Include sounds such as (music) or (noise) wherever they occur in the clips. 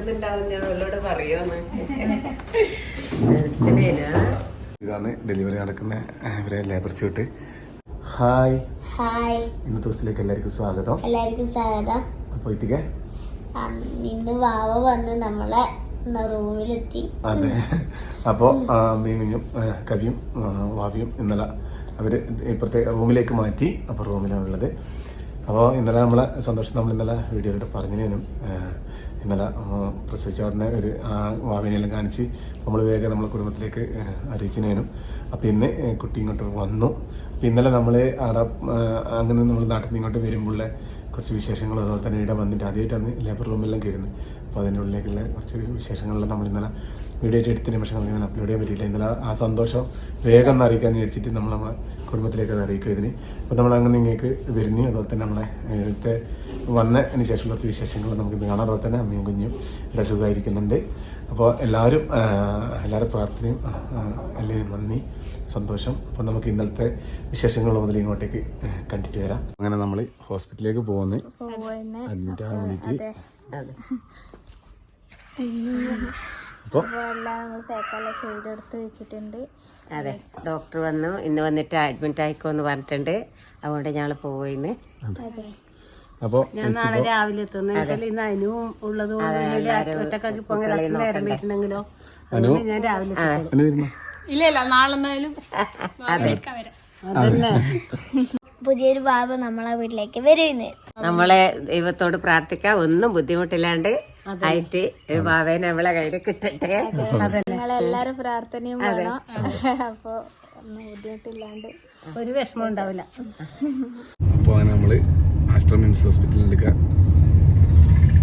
ഞാൻ അവളോട് പറയാന്ന് ഇതാണ് ഡെലിവറി നടക്കുന്ന ഇവരെ ലേബർ സ്യൂട്ട്. ഹായ്. ഹായ്. ഇന്നത്തെ ദിവസത്തിലേക്ക് എല്ലാവർക്കും സ്വാഗതം. എല്ലാവർക്കും സ്വാഗതം. അപ്പോൾ ഇത്തിക്കെ അം, ഇന്ന് വാവ വന്ന് നമ്മളെ റൂമിലെത്തി. അതെ. അപ്പോൾ മീമിനും ഏഹ്, കവിയും വാവിയും ഇന്നലെ അവർ ഇപ്പോഴത്തെ റൂമിലേക്ക് മാറ്റി അപ്പോൾ റൂമിലാണ് ഉള്ളത് അപ്പോൾ ഇന്നലെ നമ്മളെ സന്തോഷം നമ്മൾ ഇന്നലെ വീഡിയോയിലൂടെ പറഞ്ഞതിനും ഇന്നലെ പ്രസവിച്ചവരുടെ ഒരു ആ, വാവിനെല്ലാം കാണിച്ച് നമ്മൾ വേഗം നമ്മളെ കുടുംബത്തിലേക്ക് അറിയിച്ചതിനും അപ്പോൾ ഇന്ന് കുട്ടി ഇങ്ങോട്ട് വന്നു. അപ്പോൾ ഇന്നലെ നമ്മൾ അവിടെ അങ്ങനെ നമ്മൾ നാട്ടിൽ നിന്ന് ഇങ്ങോട്ട് വരുമ്പോഴുള്ള കുറച്ച് വിശേഷങ്ങൾ അതുപോലെ തന്നെ ഇവിടെ വന്നിട്ട് ആദ്യമായിട്ടാണ് ലേബർ റൂമിലെല്ലാം കയറുന്നത്. അപ്പോൾ അതിന്റെ ഉള്ളിലേക്കുള്ള കുറച്ച് വിശേഷങ്ങളെല്ലാം നമ്മൾ ഇന്നലെ വീഡിയോ ആയിട്ട് എടുത്തതിന് പക്ഷേ നമ്മൾ ഇങ്ങനെ അപ്ലോഡ് ചെയ്യാൻ പറ്റിയില്ല. ഇന്നലെ ആ സന്തോഷം വേഗം ഒന്ന് അറിയിക്കാൻ വിചാരിച്ചിട്ട് നമ്മൾ നമ്മളെ കുടുംബത്തിലേക്ക് അത് അറിയിക്കും ഇതിന്. അപ്പോൾ നമ്മൾ അങ്ങനെ ഇങ്ങേക്ക് വരുന്നു. അതുപോലെ തന്നെ നമ്മളെ നേരത്തെ വന്നതിന് ശേഷമുള്ള വിശേഷങ്ങൾ നമുക്ക് ഇന്ന് കാണാം. അതുപോലെ തന്നെ അമ്മയും കുഞ്ഞും ഇവിടെ സുഖമായിരിക്കുന്നുണ്ട്. അപ്പോൾ എല്ലാവരും എല്ലാവരും പ്രാർത്ഥനയും എല്ലാവരും നന്ദി സന്തോഷം. അപ്പോൾ നമുക്ക് ഇന്നലത്തെ വിശേഷങ്ങൾ മുതൽ ഇങ്ങോട്ടേക്ക് കണ്ടിട്ട് വരാം. അങ്ങനെ നമ്മൾ ഹോസ്പിറ്റലിലേക്ക് പോകുന്നു. അഡ്മിറ്റ് ആകാൻ വേണ്ടിയിട്ട്. അപ്പോൾ എല്ലാം നമ്മൾ പാക്കെല്ലാം ചെയ്തെടുത്ത് വെച്ചിട്ടുണ്ട്. അതെ ഡോക്ടർ വന്നു. ഇന്ന് വന്നിട്ട് അഡ്മിറ്റ് ആയിക്കോ എന്ന് പറഞ്ഞിട്ടുണ്ട്. അതുകൊണ്ട് ഞങ്ങൾ പോയിന്ന് അപ്പോൾ ഞാൻ നാളെ രാവിലെ എത്തുന്നു. ഇന്ന് അനുവും ഉള്ളത് ഒറ്റക്കാക്കി ഞാൻ രാവിലെ എത്തും. ഇല്ല ഇല്ല നാളെ എന്തായാലും പുതിയൊരു ബാബ നമ്മളെ വീട്ടിലേക്ക് വരുന്നത് നമ്മളെ ദൈവത്തോട് പ്രാർത്ഥിക്കാം. ഒന്നും ബുദ്ധിമുട്ടില്ലാണ്ട് ആയിട്ട് ഭാവേനെ നമ്മളെ കയ്യിൽ കിട്ടട്ടെ. നിങ്ങളെല്ലാരും പ്രാർത്ഥനയും വേണം. (laughs) അപ്പൊ ബുദ്ധിമുട്ടില്ലാണ്ട്. ഒരു വിഷമം ഉണ്ടാവില്ല. അപ്പോൾ അങ്ങനെ നമ്മൾ ആസ്ട്ര മിംസ് ഹോസ്പിറ്റലിലേക്ക്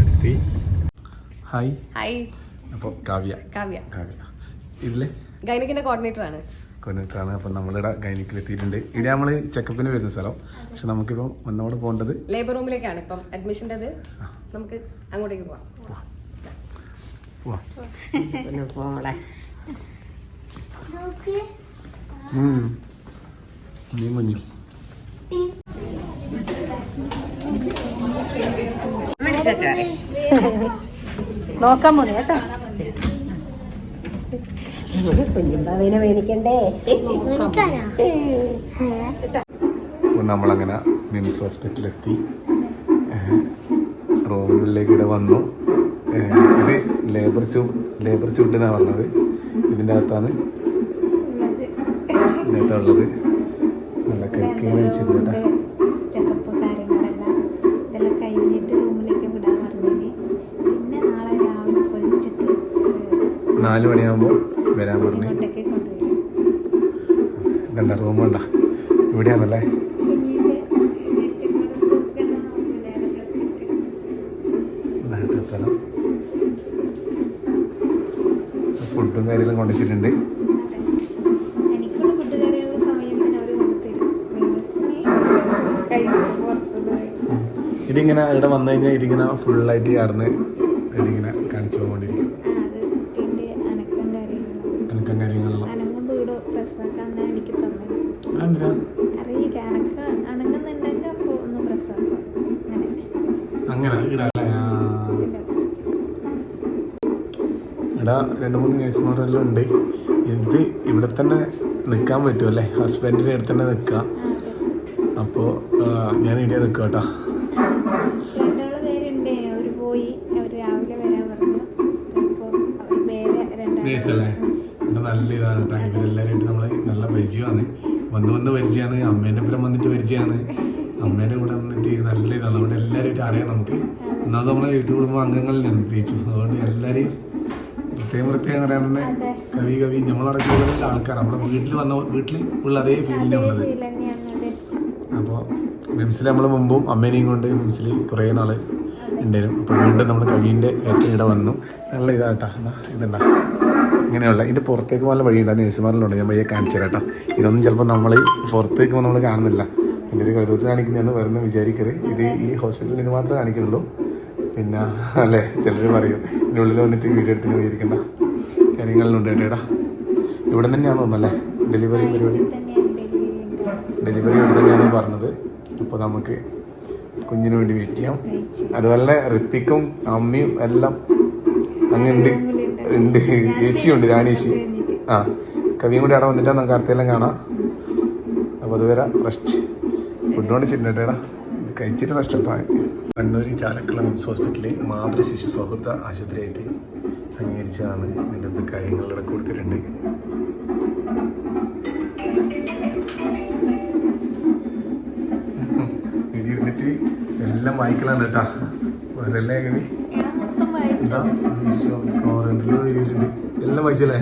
എത്തി. ഹായ്. ഹായ്. അപ്പോൾ കാവ്യ. കാവ്യ. കാവ്യ. ഇതിലെ? ഗൈനക്കിന്റെ കോർഡിനേറ്റർ ആണ് കൊണ്ടിട്ടാണ് അപ്പോൾ നമ്മളിവിടെ ഗൈനിക്കിൽ എത്തിയിട്ടുണ്ട്. ഇവിടെ നമ്മൾ ചെക്കപ്പിന് വരുന്ന സ്ഥലം. പക്ഷെ നമുക്കിപ്പം ഒന്നോട് പോകേണ്ടത് ലേബർ റൂമിലേക്കാണ് ഇപ്പം അഡ്മിഷന്റെ നമുക്ക് അങ്ങോട്ടേക്ക് പോവാം. പോവാം. ഒന്ന് പോളെ. നീ കുഞ്ഞു നോക്കാൻ പോന്നു കേട്ടോ. കുഞ്ഞും ഭാവേനെ മേടിക്കണ്ടേ നമ്മളങ്ങനെ മിംസ് ഹോസ്പിറ്റലെത്തി ഇവിടെ വന്നു. ഇത് ലേബർ സ്യൂ ലേബർ സ്യൂട്ടിനാണ് പറഞ്ഞത്. ഇതിന്റെ അകത്താണ് ഇതിനകത്ത് ഉള്ളത്. നല്ല കരിക്കേനെ വെച്ചിട്ടുണ്ട് നാല് മണിയാകുമ്പോൾ വരാൻ പറഞ്ഞു. ഇതണ്ട റൂം വേണ്ട ഇവിടെയാണല്ലേ? ഫുഡും കാര്യങ്ങളും കൊണ്ടുവച്ചിട്ടുണ്ട്. ഇതിങ്ങനെ ഇവിടെ വന്നു കഴിഞ്ഞാൽ ഇതിങ്ങനെ ഫുള്ളായിട്ട് കടന്ന് ഇതിങ്ങനെ കാണിച്ചു പോകൊണ്ടിരിക്കും അനക്കം കാര്യങ്ങളെല്ലാം അങ്ങനെ. വീട് ഇവിടെ രണ്ട് മൂന്ന് നേഴ്സുമാരെല്ലാം ഉണ്ട്. ഇത് ഇവിടെ തന്നെ നിൽക്കാൻ പറ്റുമല്ലേ ഹസ്ബൻഡിന്റെ അടുത്ത് തന്നെ നിൽക്കാം അപ്പോൾ ഞാൻ ഇവിടെ നിൽക്കാം കേട്ടോ. നേഴ്സല്ലേ ഇവിടെ നല്ല ഇതാണ് കേട്ടോ. ഇവരെല്ലാവരുമായിട്ട് നമ്മൾ നല്ല പരിചയമാണ്. വന്ന് വന്ന് പരിചയമാണ്. അമ്മേന്റെ ഒപ്പം വന്നിട്ട് പരിചയമാണ്. അമ്മേന്റെ കൂടെ വന്നിട്ട് നല്ല ഇതാണ്. അവിടെ എല്ലാവരുമായിട്ട് അറിയാം നമുക്ക്. ഒന്നാമത് നമ്മളെ യൂട്യൂബ് കുടുംബ അംഗങ്ങളിൽ ഞാൻ തിരിച്ചു അതുകൊണ്ട് എല്ലാവരെയും പ്രത്യേകം പ്രത്യേകം അറിയാൻ തന്നെ കവി കവി നമ്മളവിടെ കൂടുതൽ ആൾക്കാർ നമ്മുടെ വീട്ടിൽ വന്ന വീട്ടിൽ ഉള്ള അതേ ഫീലിനാണ് ഉള്ളത്. അപ്പോൾ മിംസിൽ നമ്മൾ മുമ്പും അമ്മേനെയും കൊണ്ട് മിംസിൽ കുറേ നാൾ ഉണ്ടായിരുന്നു. അപ്പോൾ വീണ്ടും നമ്മൾ കവീന്റെ ഏറ്റവും ഇവിടെ വന്നു. നല്ല ഇതാട്ടാ. ഇതുണ്ടാ. ഇങ്ങനെയുള്ള ഇതിന്റെ പുറത്തേക്ക് പോലെ വഴിയുണ്ട്. നേഴ്സുമാരിലുണ്ട് ഞാൻ പയ്യെ കാണിച്ചു തരാം. ഇതൊന്നും ചിലപ്പോൾ നമ്മൾ പുറത്തേക്ക് പോകുമ്പോൾ നമ്മൾ കാണുന്നില്ല. എന്റെ ഒരു കഴുതത്തിൽ കാണിക്കുന്നതെന്ന് വരുന്ന വിചാരിക്കരുത്. ഇത് ഈ ഹോസ്പിറ്റലിൽ ഇത് മാത്രമേ കാണിക്കുന്നുള്ളൂ പിന്നെ അല്ലേ? ചിലർ പറയും ഇതിന്റെ ഉള്ളിൽ വന്നിട്ട് വീഡിയോ എടുത്തിന് വിചാരിക്കണ്ട കാര്യങ്ങളിലുണ്ട് കേട്ടേടാ ഇവിടെ തന്നെയാണ് തോന്നുന്നല്ലേ ഡെലിവറി പരിപാടി. ഡെലിവറി ഇവിടെ തന്നെയാണ് പറഞ്ഞത്. അപ്പോൾ നമുക്ക് കുഞ്ഞിന് വേണ്ടി വെയിറ്റ് ചെയ്യാം. അതുപോലെ ഋത്തിക്കും അമ്മയും എല്ലാം അങ്ങുണ്ട്. ഉണ്ട്. ചേച്ചിയുണ്ട് രാണേച്ചി. ആ കവിയും കൂടി അവിടെ വന്നിട്ടാണ് നമുക്ക് അടുത്തെല്ലാം കാണാം. അപ്പോൾ അതുവരെ റെസ്റ്റ് ഫുഡ് കൊണ്ട് ചിന്നട്ടേടാ കഴിച്ചിട്ട് റെസ്റ്റ് എടുത്താൽ കണ്ണൂർ ചാലക്കുളം മിംസ് ഹോസ്പിറ്റലിൽ മാതൃ ശിശു സൗഹൃദ ആശുപത്രിയായിട്ട് അംഗീകരിച്ചതാണ് ഇതിന്റെ അടുത്ത് കാര്യങ്ങളിലൂടെ കൊടുത്തിട്ടുണ്ട്. ഇടി ഇരുന്നിട്ട് എല്ലാം വായിക്കലാണ് കേട്ടാ. വേറെ കവി ഞാൻ മൊത്തം വായിച്ചു എന്താ മീഷോ സ്കോർ എന്തെല്ലോ എഴുതിയിട്ടുണ്ട്. എല്ലാം വായിച്ചല്ലേ?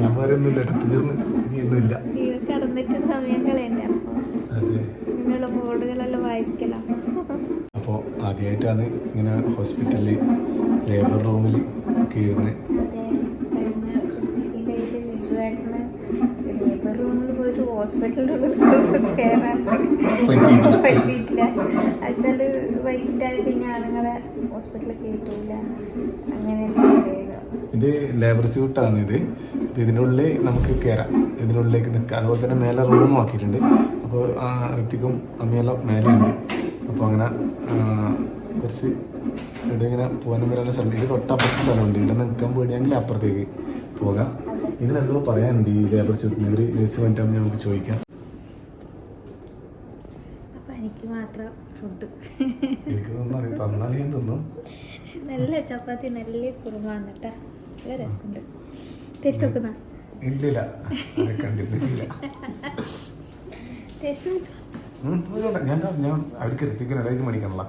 ഞാൻ വരൊന്നുമില്ല കേട്ടോ. തീർന്ന്. ഇനി ഒന്നുമില്ല ഇത് കിടന്നിട്ട് സമയം കളയണ്ട അപ്പോൾ അതെ ഇങ്ങനെയുള്ള ബോർഡുകളെല്ലാം വായിക്കലാം അപ്പോൾ ആദ്യമായിട്ടാണ് ഇങ്ങനെ ഹോസ്പിറ്റലിൽ ലേബർ റൂമിൽ കയറുന്നത്. ലേബർ റൂമിൽ പോയിട്ട് ഹോസ്പിറ്റലിന്റെ ഉള്ളിൽ കയറാൻ പറ്റിയിട്ടില്ല. അച്ഛാൽ വൈകിട്ടായി പിന്നെ ആണുങ്ങളെ ഹോസ്പിറ്റലിൽ കയറ്റൂല. അങ്ങനെ ഇത് ലേബർ സ്യൂട്ടാണ് ഇത്. അപ്പോൾ ഇതിന്റെ ഉള്ളിൽ നമുക്ക് കയറാം. ഇതിനുള്ളിലേക്ക് നിൽക്കാം. അതുപോലെ തന്നെ മേലെ റൂമും ആക്കിയിട്ടുണ്ട് അപ്പോൾ ഋത്തിക്കും അമ്മയെല്ലാം മേലെ ഉണ്ട് അപ്പോൾ അങ്ങനെ ആ, കുറച്ച് ഇവിടെ ഇങ്ങനെ പോകാനും വരാനുള്ള സ്ഥലം ഇത് തൊട്ടപ്പുറത്തെ സ്ഥലമുണ്ട്. ഇവിടെ നിൽക്കാൻ പേടിയാണെങ്കിൽ അപ്പുറത്തേക്ക് പോകാം. ഇതിനെന്തോ പറയാനുണ്ട് ഈ ലേബർ സ്യൂട്ടിന് ഒരു നേഴ്സ് വന്നിട്ട് നമുക്ക് ചോദിക്കാം. എനിക്ക് മാത്രം ഫുഡ് എനിക്ക് തോന്നുന്നു തന്നാൽ ഞാൻ തിന്നും. നല്ല ചപ്പാത്തി നല്ല കുറുമ വന്നിട്ടാ. നല്ല രസമുണ്ട്. ടേസ്റ്റ് നോക്കുന്ന? ഇല്ലില്ല. ടേസ്റ്റ്. ഞാൻ ഞാൻ അവർക്ക് ഋത്തിക്കിന് ഇടയ്ക്ക് മേടിക്കണല്ലോ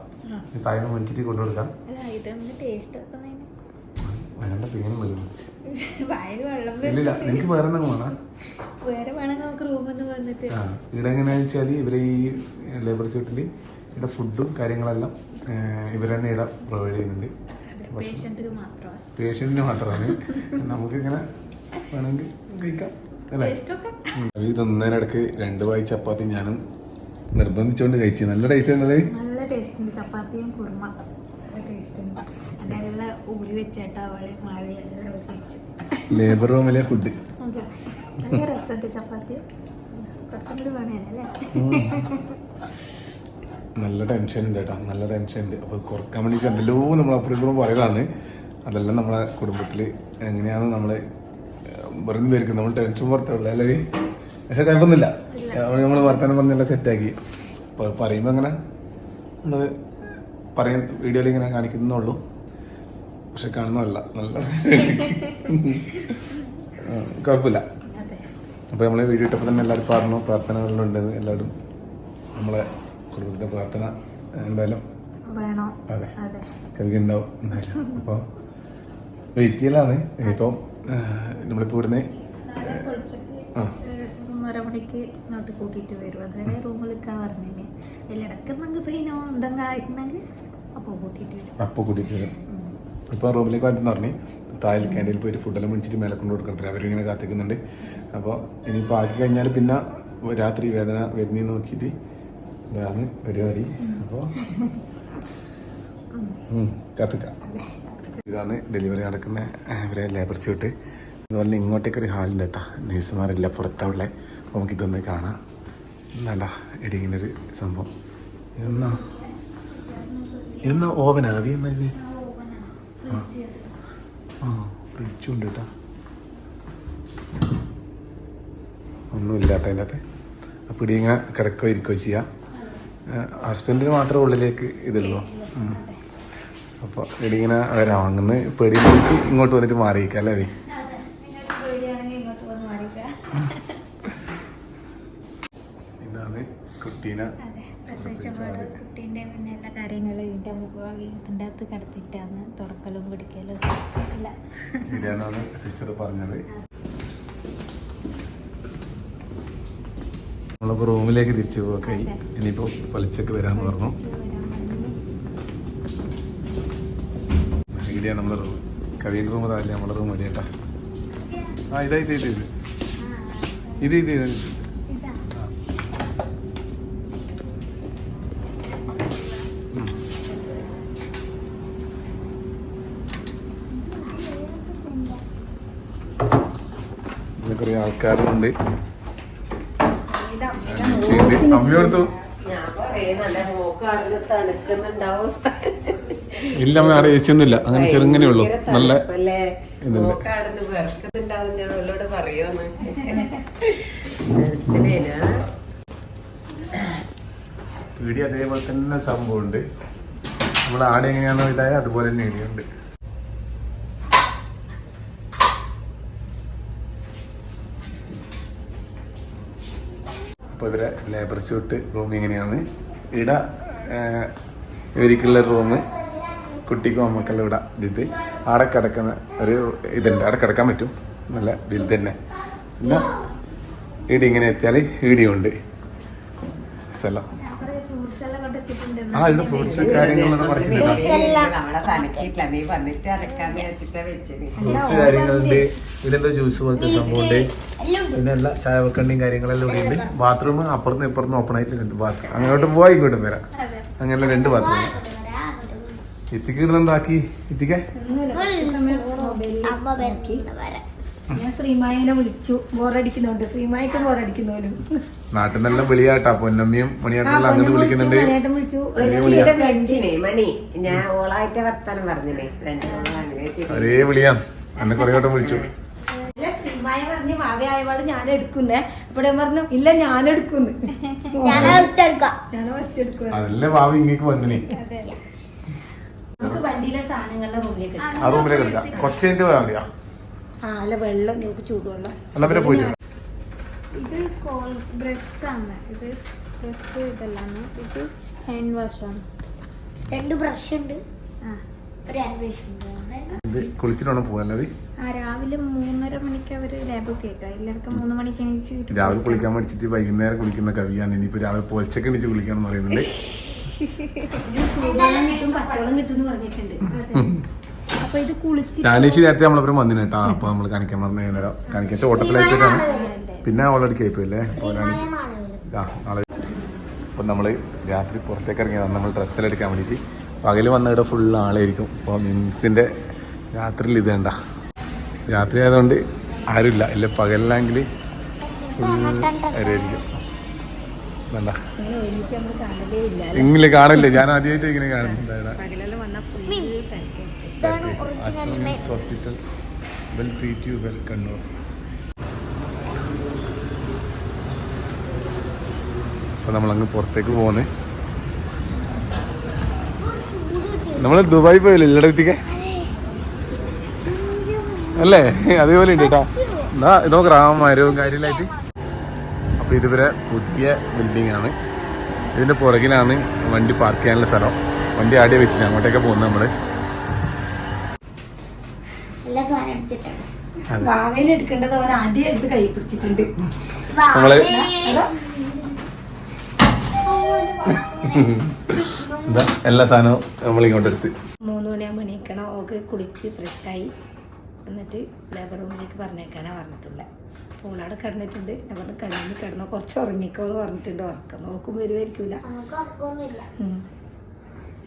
മേടിച്ചിട്ട് കൊണ്ടുകൊടുക്കാം. അല്ല ഇതൊന്ന് ടേസ്റ്റ് വെക്കുന്നതിന്. വേണ്ട പിന്നെ മേടിച്ച് ഇല്ലില്ല നിനക്ക് വേറെ എന്തെങ്കിലും വേണം? ഇവിടെ എങ്ങനെയാണെന്ന് വെച്ചാൽ ഇവരെ ഈ ലേബർ സ്യൂട്ടിൽ ഇവിടെ ഫുഡും കാര്യങ്ങളെല്ലാം ഇവർ തന്നെ ഇവിടെ പ്രൊവൈഡ് ചെയ്യുന്നുണ്ട്. പേഷ്യന്റിന് മാത്രമാണ്. നമുക്കിങ്ങനെ വേണമെങ്കിൽ കഴിക്കാം അല്ലേ? ടേസ്റ്റൊക്കെ ഈ തിന്നതിനിടക്ക് രണ്ട് വായി ചപ്പാത്തി ഞാനും നിർബന്ധിച്ചുകൊണ്ട് കഴിച്ചു. നല്ല ടേസ്റ്റ് ഉള്ളത് നല്ല ടേസ്റ്റ് ഉണ്ട്. ചപ്പാത്തിയും കുറുമ. അതെല്ലാം ഊരി വെച്ചേട്ടാ അവളെ മഴയെല്ലാം വെച്ചു ലേബർ റൂമിലെ ഫുഡ് നല്ല രസമുണ്ട് ചപ്പാത്തി. കുറച്ചും കൂടി വേണേനല്ലേ നല്ല ടെൻഷൻ ഉണ്ട് കേട്ടോ. നല്ല ടെൻഷൻ ഉണ്ട്. അപ്പോൾ കുറയ്ക്കാൻ വേണ്ടിട്ട് എന്തെല്ലോ നമ്മൾ അപ്പുറം ഇപ്പുറം പറയലാണ്. അതെല്ലാം നമ്മളെ കുടുംബത്തിൽ എങ്ങനെയാണ് നമ്മൾ വെറുതെ പേർക്ക് നമ്മൾ ടെൻഷൻ പുറത്തുള്ള അല്ലെങ്കിൽ പക്ഷെ കുഴപ്പമൊന്നുമില്ല. നമ്മൾ വർത്തമാനം പറഞ്ഞെല്ലാം സെറ്റാക്കി അപ്പോൾ പറയുമ്പോൾ അങ്ങനെ നമ്മൾ പറയാൻ വീഡിയോയിൽ ഇങ്ങനെ കാണിക്കുന്നുള്ളൂ പക്ഷെ കാണുന്നതല്ല നല്ല (laughs) കുഴപ്പമില്ല അപ്പോൾ നമ്മൾ വീഡിയോ ഇട്ടപ്പോൾ തന്നെ എല്ലാവരും പറഞ്ഞു പ്രാർത്ഥനകളിലുണ്ട് എല്ലാവരും നമ്മളെ കുടുംബത്തിന്റെ പ്രാർത്ഥന എന്തായാലും അതെ. കഴിക്കുന്നുണ്ടാവും എന്തായാലും. അപ്പോൾ വെയിറ്റ് ചെയ്യലാണ് ഇനിയിപ്പം നമ്മളിപ്പോൾ ഇവിടുന്ന് ആ. മൂന്നര ഇങ്ങോട്ട് നോട്ട് കൂട്ടിയിട്ട് വരും. അതുവരെ റൂമിൽ നിൽക്കാൻ പറഞ്ഞില്ലേ? ഇതിലിടക്ക് നമുക്ക് പെയിനോ എന്തെങ്കിലും ആയിട്ടുണ്ടെങ്കിൽ അപ്പോൾ കൂട്ടിയിട്ട് വരും. അപ്പോൾ കൂട്ടിയിട്ട് വരും. ഇപ്പോൾ റൂമിലേക്ക് വന്നിട്ട് പറഞ്ഞു താഴെ ക്യാന്റീനിൽ പോയി ഫുഡെല്ലാം മേടിച്ചിട്ട് മേലെ കൊണ്ട് കൊടുക്കണത്ര. അവരിങ്ങനെ കാത്തിക്കുന്നുണ്ട്. അപ്പോൾ ഇനിയിപ്പോൾ ആക്കി കഴിഞ്ഞാൽ പിന്നെ രാത്രി വേദന വരുന്ന നോക്കിയിട്ട് ഇതാണ് പരിപാടി. അപ്പോൾ കാത്തിക്കാം. ഇതാണ് ഡെലിവറി നടക്കുന്ന ഇവരെ ലേബർ സ്യൂട്ട് അതുപോലെ ഇങ്ങോട്ടേക്കൊരു ഹാളുണ്ട് കേട്ടോ. നേഴ്സുമാരെല്ലാം പുറത്തുള്ള അപ്പോൾ നമുക്കിതൊന്ന് കാണാം. വേണ്ട എടി സംഭവം. ഇതെന്നാ? ഇതെന്നാ ഓവനാ അവി എന്നാ ഇത്? ആ. ഫ്രിഡ്ജുണ്ട് കേട്ടോ. ഒന്നുമില്ല കേട്ടോ അതിന്റെ അകത്ത്. അപ്പോൾ ഇടി ഇങ്ങനെ കിടക്കുകയോ ഇരിക്കുകയോ ചെയ്യാം ഹസ്ബൻഡിന് മാത്രമേ ഉള്ളിലേക്ക് ഇതുള്ളൂ. അപ്പോൾ ഇടി ഇങ്ങനെ വരാം അങ്ങനെ പേടിയിലേക്ക് ഇങ്ങോട്ട് വന്നിട്ട് മാറിയിക്കാം അല്ലേ അവി? നിങ്ങൾക്ക് പേടിയാണെങ്കിൽ ഇങ്ങോട്ട് വന്ന് മാറിക്കുക ഇതാണ് കുട്ടീനെ പ്രസവിച്ചപാട് കുട്ടീന്റെ പിന്നെ എല്ലാ കാര്യങ്ങളും ഇതിന്റെ അകത്ത് കിടത്തിയിട്ടാണ് തുറക്കലും പിടിക്കലും ഇല്ല. ഇവിടെയാണ് സിസ്റ്റർ പറഞ്ഞത്. നമ്മളിപ്പോൾ റൂമിലേക്ക് തിരിച്ചു പോകായി ഇനിയിപ്പോൾ പൊളിച്ചൊക്കെ വരാമെന്ന് പറഞ്ഞു. ഇവിടെയാണ് നമ്മുടെ റൂം കവിയൽ റൂം അതല്ലേ നമ്മുടെ റൂം ഇവിടെ കേട്ടാ ആ ഇതാ ഇത് ഇത് ഇത് ഇത് ഇത്. ആൾക്കാരുണ്ട്. അമ്മയോടുത്തു ഇല്ല അമ്മ ആരെ ഇല്ല അങ്ങനെ ചെറുങ്ങനെ ഉള്ളു. നല്ല ഇതുണ്ട്. പീടി അതേപോലെ തന്നെ സംഭവം ഉണ്ട് നമ്മൾ ആടെ എങ്ങനെയാണോ ഇതായ അതുപോലെ തന്നെ ഇടിയുണ്ട്. അപ്പോൾ ഇവരെ ലേബർ സ്യൂട്ട് റൂം ഇങ്ങനെയാണ്. ഇട ഇവർക്കുള്ള റൂം കുട്ടിക്കും അമ്മക്കെല്ലാം ഇട ഇത്. ആടെ കിടക്കുന്ന ഒരു ഇതുണ്ട്. അവിടെ കിടക്കാൻ പറ്റും. നല്ല ബിൽ തന്നെ. പിന്നെ ഇടി ഇങ്ങനെ എത്തിയാൽ ഇടിയുണ്ട്. സ്ഥലം ഫ്രൂട്ട്സ് എല്ലാം കൊണ്ട് വെച്ചിട്ടുണ്ട് ആ ഇവിടെ ഫ്രൂട്ട്സ് കാര്യങ്ങളൊന്നും ഫ്രൂട്ട്സ് കാര്യങ്ങളുണ്ട്. ഇതിലെന്തോ ജ്യൂസ് പോലത്തെ സംഭവമുണ്ട്. പിന്നെ എല്ലാ ചായ വെക്കണ്ടിയും കാര്യങ്ങളെല്ലാം ഇവിടെ ഉണ്ട്. ബാത്റൂം അപ്പുറത്തും ഇപ്പുറത്തും ഓപ്പൺ ആയിട്ടുണ്ട് ബാത്റൂം അങ്ങോട്ട് പോവാ ഇങ്ങോട്ടും വരാം. അങ്ങനെ രണ്ട് ബാത്റൂം ഇത്തിക്ക് ഇടുന്നെന്താക്കി ഇത്തിക്കെ? ഞാൻ ശ്രീമായനെ വിളിച്ചു. ബോറടിക്കുന്നുണ്ട്. ശ്രീമായിക്ക് ബോറടിക്കുന്നോലും. നാട്ടിൽ നല്ല വിളിയാട്ടാ. പൊന്നമ്മയും മണിയാട്ടെല്ലാം അങ്ങനെ വിളിക്കുന്നുണ്ട്. മണിയേട്ടൻ വിളിച്ചു. ഒരേ വിളിയാ ഫ്രണ്ട്സിനെ മണി. ഞാൻ ഓളായിട്ട് വർത്താനം ഒരേ വിളിയാ. എന്നെ കുറെ വട്ടം വിളിച്ചു. ഇല്ല ശ്രീമായ പറഞ്ഞ് ഞാൻ എടുക്കുന്നേ പറഞ്ഞു ഇല്ല ഞാൻ എടുക്കുന്നു ഞാൻ ഫസ്റ്റ് എടുക്കും അതല്ലേ ഭാവി ഇങ്ങേക്ക് വന്നിനി. നമുക്ക് വണ്ടിയിലെ സാധനങ്ങളുടെ റൂമിലേക്ക് ആ റൂമിലേക്ക് എടുക്കാം. കുറച്ച് കഴിഞ്ഞിട്ട് പോയാൽ മതിയാ. ആ അല്ല വെള്ളം ഞങ്ങൾക്ക് ചൂടുവെള്ളം. എന്നാ പിന്നെ പോയിട്ട് വരാം. ഇത് കോൾ ബ്രഷ് ആണ് ഇത് ബ്രഷ് ഇതെല്ലാം ഇത് ഹാൻഡ് വാഷാണ്. രണ്ട് ബ്രഷ് ഉണ്ട് ആ ഒരു വാഷ് ഉണ്ട്. ഇത് കുളിച്ചിട്ട് വേണം പോകാനത് ആ രാവിലെ മൂന്നര മണിക്ക് അവർ ലാബ് കേട്ടോ എല്ലാവർക്കും മൂന്ന് മണിക്ക് എണീച്ച് വീട്ടിൽ രാവിലെ കുളിക്കാൻ മടിച്ചിട്ട് വൈകുന്നേരം കുളിക്കുന്ന കവിയാണ്. ഇനിയിപ്പോ രാവിലെ പൊച്ചക്ക് എണീച്ച് കുളിക്കണം എന്ന് പറയുന്നുണ്ട്. ചൂടുവെള്ളം കിട്ടും. പച്ചവെള്ളം കിട്ടും എന്ന് പറഞ്ഞിട്ടുണ്ട്. അപ്പൊ ഇത് കുളിച്ച് നേരത്തെ നമ്മളൊപ്പം വന്നിന് കേട്ടോ. അപ്പൊ നമ്മൾ കാണിക്കാൻ പറഞ്ഞ നേരം കാണിക്കാൻ ഓട്ടത്തിലായിട്ടാണ് പിന്നെ ഓൾറെഡി കേൾപ്പില്ലേ ഇപ്പൊ ആ നാളെ. അപ്പൊ നമ്മൾ രാത്രി പുറത്തേക്ക് ഇറങ്ങിയതാണ് നമ്മൾ ഡ്രസ്സെല്ലാം എടുക്കാൻ വേണ്ടിയിട്ട് പകൽ വന്ന ഇവിടെ ഫുൾ ആളായിരിക്കും. അപ്പോൾ മിംസിന്റെ രാത്രിയിൽ ഇത് വേണ്ട രാത്രി ആയതുകൊണ്ട് ആരുമില്ല. ഇല്ല പകലിലാണെങ്കിൽ ഫുൾ ആരായിരിക്കും. വേണ്ട നമ്മൾ ഇങ്ങനെ കാണില്ല. ഞാൻ ആദ്യമായിട്ട് ഇങ്ങനെ കാണുന്നുണ്ടായിരുന്നു ഇതാണ് original hospital we'll treat you well Kannur അപ്പോൾ നമ്മളങ്ങ് പുറത്തേക്ക് പോകുന്നേ നമ്മൾ ദുബായി പോയല്ലേ ഇല്ലടത്തേക്ക് അല്ലേ? അതേപോലെ ഉണ്ട് കേട്ടോ എന്താ ഇതോ ഗ്രാമമാരവും കാര്യമായിട്ട് അപ്പോൾ ഇതുവരെ പുതിയ ബിൽഡിംഗ് ആണ്. ഇതിന്റെ പുറകിലാണ് വണ്ടി പാർക്ക് ചെയ്യാനുള്ള സ്ഥലം. വണ്ടി ആടെ വെച്ചിന്. അങ്ങോട്ടേക്ക് പോകുന്നത് നമ്മൾ ഭാവിയിൽ എടുക്കേണ്ടത് അവൻ ആദ്യം എടുത്ത് കൈ പിടിച്ചിട്ടുണ്ട്. നമ്മൾ എല്ലാ സാധനവും നമ്മൾ ഇങ്ങോട്ട് എടുത്ത്. മൂന്ന് മണിയാകുമ്പോൾ എണീക്കണം. ഓക്ക് കുളിച്ച് ഫ്രഷായി എന്നിട്ട് ലേബർ റൂമിലേക്ക് പറഞ്ഞേക്കാനാണ് പറഞ്ഞിട്ടുള്ളത് ഫോണവിടെ കിടന്നിട്ടുണ്ട്. ഞാൻ പറഞ്ഞു കഴിഞ്ഞ് കിടന്നോ? കുറച്ച് ഉറങ്ങിക്കോ എന്ന് പറഞ്ഞിട്ടുണ്ട്. ഉറക്കം നോക്കുമ്പോൾ വരുമായിരിക്കില്ല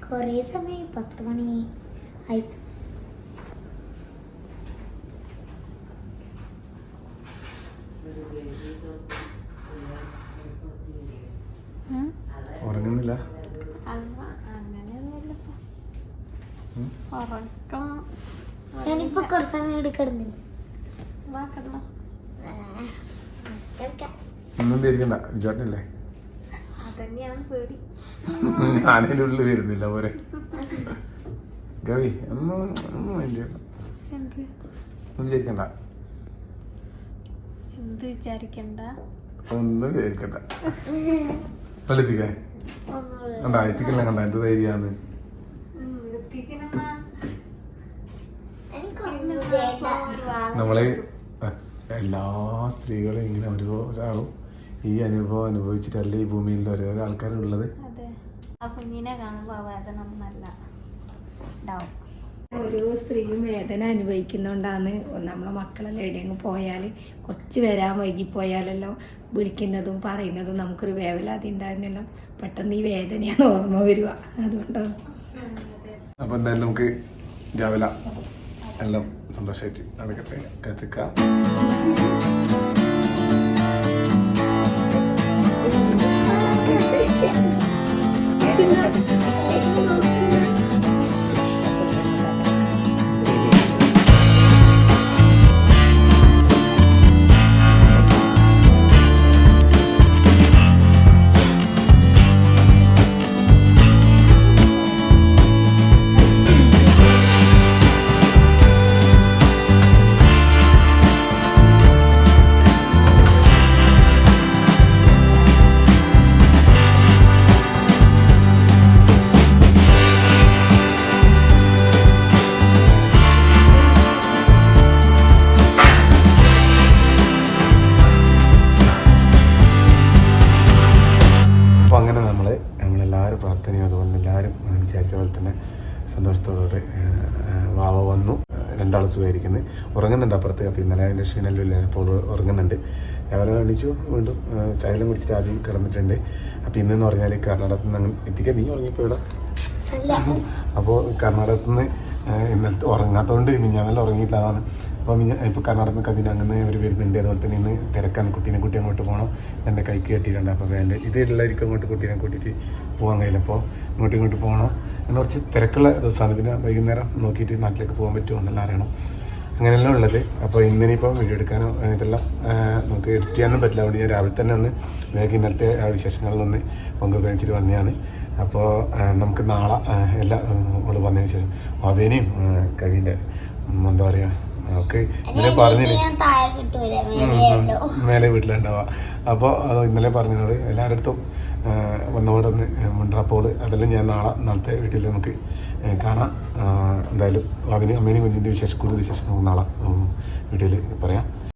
കുറേ സമയം പത്ത് മണി ആയി. ഉറങ്ങുന്നില്ല? ഞാനിപ്പോ കുറച്ച് സമയം കിടക്കാം. ഒന്നും പേരിക്കണ്ട വിചാരില്ലേ അതന്നെയാണ് പേടി. (laughs) ഞാനതിന്റെ ഉള്ളിൽ വരുന്നില്ല പോരെ. ഗവി ഒന്നും ഒന്നും വിചാരിക്കണ്ട. എന്ത് വിചാരിക്കണ്ട? ഒന്നും വിചാരിക്കണ്ട. ഒന്നുകൂടെ. കണ്ട എത്തിക്കല്ല കണ്ട എന്ത് ധൈര്യാന്ന് നമ്മളെ എല്ലാ സ്ത്രീകളും ഇങ്ങനെ ഓരോ ഒരാളും ഈ അനുഭവം അനുഭവിച്ചിട്ടല്ലേ ഈ ഭൂമിയിൽ ഓരോ ആൾക്കാരുള്ളത്? അതെ. ആ കുഞ്ഞിനെ കാണുമ്പോൾ അവ നല്ല ഉണ്ടാവും ഓരോ സ്ത്രീയും വേദന അനുഭവിക്കുന്നുണ്ടാന്ന് നമ്മളെ മക്കളെല്ലാം എവിടെയെങ്കിലും പോയാൽ കുറച്ച് വരാൻ വൈകിപ്പോയാലെല്ലാം വിളിക്കുന്നതും പറയുന്നതും നമുക്കൊരു വേവലാതി ഉണ്ടായിരുന്നല്ലോ. പെട്ടെന്ന് ഈ വേദനയാണ് ഓർമ്മ വരിക. അതുകൊണ്ടാണ് അപ്പൊ എന്തായാലും നമുക്ക് രാവിലെ എല്ലാം സന്തോഷമായിട്ട് നടക്കട്ടെ. കത്തിക്കാം. സന്തോഷത്തോടെ രണ്ടാൾ സുഖമായിരിക്കുന്നത് ഉറങ്ങുന്നുണ്ട് അപ്പുറത്ത്. അപ്പോൾ ഇന്നലെ അതിന്റെ ക്ഷീണമില്ല? അപ്പോൾ ഉറങ്ങുന്നുണ്ട്. രാവിലെ കാണിച്ചു വീണ്ടും ചായലും കുടിച്ചിട്ട് ആദ്യം കിടന്നിട്ടുണ്ട്. അപ്പോൾ ഇന്നെന്ന് പറഞ്ഞാൽ കർണാടകത്തിൽ നിന്ന് എത്തിക്കാൻ നീ ഉറങ്ങിയപ്പോൾ ഇവിടെ അപ്പോൾ കർണാടകത്തിൽ നിന്ന് ഇന്നലത്തെ ഉറങ്ങാത്തതുകൊണ്ട് മിഞ്ഞാന്നെല്ലാം ഉറങ്ങിയില്ല അതാണ് അപ്പോൾ ഇപ്പോൾ കർണാടക കവിത അങ്ങനെ അവർ വരുന്നുണ്ട്. അതുപോലെ തന്നെ ഇന്ന് തിരക്കാണ്. കുട്ടീനെ കുട്ടി അങ്ങോട്ട് പോകണം എന്റെ കൈക്ക് കെട്ടിയിട്ടുണ്ട്. അപ്പോൾ വേണ്ട. ഇത് എല്ലാവർക്കും അങ്ങോട്ട് കുട്ടീനെ കൂട്ടിയിട്ട് പോകാൻ കഴിയില്ല. അപ്പോൾ ഇങ്ങോട്ടും ഇങ്ങോട്ട് പോകണം. അങ്ങനെ കുറച്ച് തിരക്കുള്ള ദിവസമാണ്. പിന്നെ വൈകുന്നേരം നോക്കിയിട്ട് നാട്ടിലേക്ക് പോകാൻ പറ്റുമോ എന്നെല്ലാം അറിയണം. അങ്ങനെയെല്ലാം ഉള്ളത്. അപ്പോൾ ഇന്നിനിപ്പോൾ വീഡിയോ എടുക്കാനോ ഇതെല്ലാം നമുക്ക് എഡിറ്റ് ചെയ്യാനൊന്നും പറ്റില്ല. അതുകൊണ്ട് ഞാൻ രാവിലെ തന്നെ ഒന്ന് വേഗം ഇന്നലത്തെ വിശേഷങ്ങളിലൊന്ന് പങ്കുവച്ചിട്ട് വന്നതാണ്. അപ്പോൾ നമുക്ക് നാളെ എല്ലാം നമ്മൾ വന്നതിന് ശേഷം. അവനെയും കവിന്റെ എന്താ പറയുക നമുക്ക് ഇന്നലെ പറഞ്ഞില്ലേ? മേലെ വീട്ടിലുണ്ടാവുക. അപ്പോൾ അത് ഇന്നലെ പറഞ്ഞത് എല്ലാവരുടെ അടുത്തും വന്നവിടെ ഒന്ന് മുണ്ടപ്പോൾ അതെല്ലാം ഞാൻ നാളെ നാളത്തെ വീട്ടിൽ നമുക്ക് കാണാം. എന്തായാലും അവന് അമ്മേനും കുഞ്ഞിന്റെ വിശേഷം കൂടുതൽ വിശേഷം നമുക്ക് നാളെ വീട്ടിൽ പറയാം.